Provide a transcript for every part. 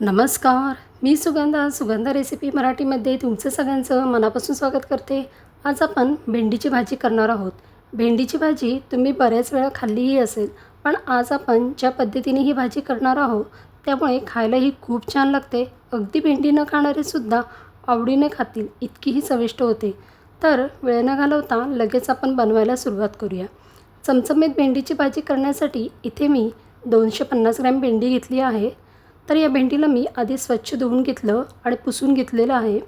नमस्कार मी सुगंधा सुगंधा रेसिपी मराठीमध्ये तुमचं सगळ्यांचं मनापासून स्वागत करते. आज आपण भेंडीची भाजी करणार आहोत. भेंडीची भाजी तुम्ही बऱ्याच वेळा खाल्लीही असेल पण आज आपण ज्या पद्धतीने ही भाजी करणार आहोत त्यामुळे खायलाही खूप छान लागते. अगदी भेंडी न खाणारेसुद्धा आवडीने खातील इतकीही चविष्ट होते. तर वेळ न घालवता लगेच आपण बनवायला सुरुवात करूया. चमचमीत भेंडीची भाजी करण्यासाठी इथे मी दोनशे पन्नास ग्रॅम भेंडी घेतली आहे. तर या भेंडीला मी आधी स्वच्छ धुवून घेतलं आणि पुसून घेतलेलं आहे.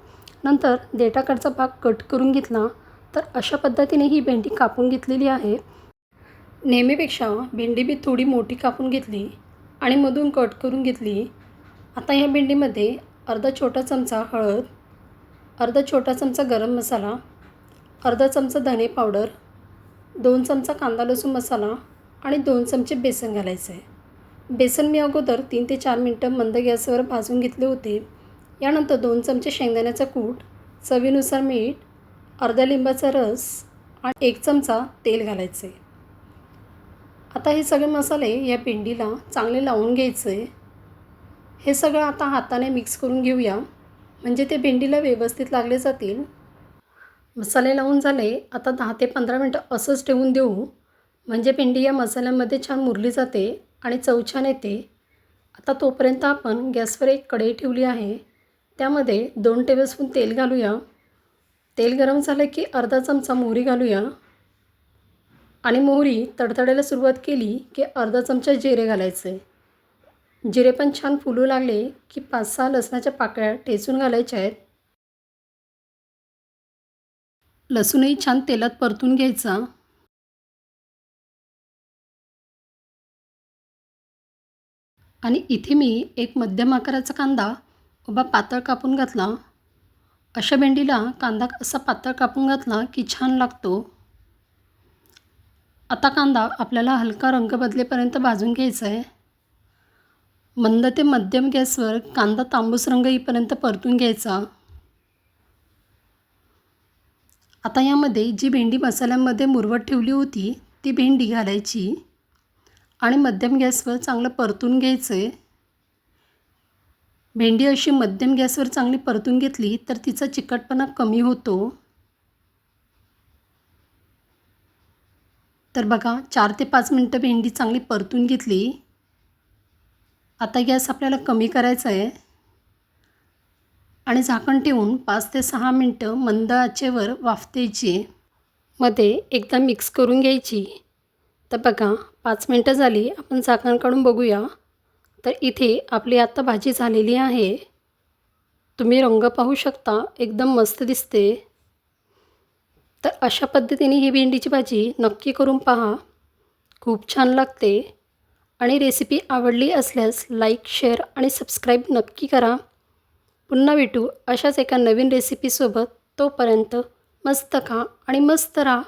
नंतर देठाकडचा भाग कट करून घेतला तर अशा पद्धतीने ही भेंडी कापून घेतलेली आहे. नेहमीपेक्षा भेंडी मी थोडी मोठी कापून घेतली आणि मधून कट करून घेतली. आता ह्या भेंडीमध्ये अर्धा छोटा चमचा हळद अर्धा छोटा चमचा गरम मसाला अर्धा चमचा धने पावडर दोन चमचा कांदा लसूण मसाला आणि दोन चमचे बेसन घालायचं. आहे बेसन मी अगोदर तीन ते चार मिनटं मंद गॅसवर भाजून घेतले होते. यानंतर दोन चमचे शेंगदाण्याचा कूट चवीनुसार मीठ अर्धा लिंबाचा रस आणि एक चमचा तेल घालायचे. आता हे सगळे मसाले या भेंडीला चांगले लावून घ्यायचे. हे सगळं आता हाताने मिक्स करून घेऊया. म्हणजे ते भेंडीला व्यवस्थित लागले जातील. मसाले लावून झाले. आता दहा ते पंधरा मिनटं असंच ठेवून देऊ. म्हणजे भेंडी या मसाल्यामध्ये छान मुरली जाते. आणि चव छान येते आता तोपर्यंत आपण गॅसवर एक कढई ठेवली आहे. त्यामध्ये दोन टेबलस्पून तेल घालूया. तेल गरम झालं की अर्धा चमचा मोहरी घालूया. आणि मोहरी तडतडायला सुरुवात केली की अर्धा चमचा जिरे घालायचे. जिरे पण छान फुलू लागले की पाच सहा लसणाच्या पाकळ्या ठेचून घालायच्या आहेत. लसूणही छान तेलात परतून घ्यायचा. आणि इथे मी एक मध्यम आकाराचा कांदा उभा पातळ कापून घातला. अशा भेंडीला कांदा असा पातळ कापून घातला की छान लागतो. आता कांदा आपल्याला हलका रंग बदलेपर्यंत भाजून घ्यायचा आहे मंद ते मध्यम गॅसवर कांदा तांबूस रंग येईपर्यंत परतून घ्यायचा. आता यामध्ये जी भेंडी मसाल्यामध्ये मुरवत ठेवली होती ती भेंडी घालायची. आणि मध्यम गॅसवर चांगलं परतून घ्यायचं आहे. भेंडी अशी मध्यम गॅसवर चांगली परतून घेतली तर तिचा चिकटपणा कमी होतो. तर बघा चार ते पाच मिनटं भेंडी चांगली परतून घेतली. आता गॅस आपल्याला कमी करायचा आहे. आणि झाकण ठेवून पाच ते सहा मिनटं मंद आचेवर वाफ द्यायची मध्ये एकदा मिक्स करून घ्यायची. तर बघा पाच मिनटं झाली आपण झाकण बघूया. तर इथे आपली आत्ता भाजी झालेली आहे. तुम्ही रंग पाहू शकता एकदम मस्त दिसते. तर अशा पद्धतीने ही भेंडीची भाजी नक्की करून पहा. खूप छान लागते. आणि रेसिपी आवडली असल्यास लाईक शेअर आणि सबस्क्राईब नक्की करा. पुन्हा भेटू अशाच एका नवीन रेसिपीसोबत तोपर्यंत मस्त खा आणि मस्त राहा.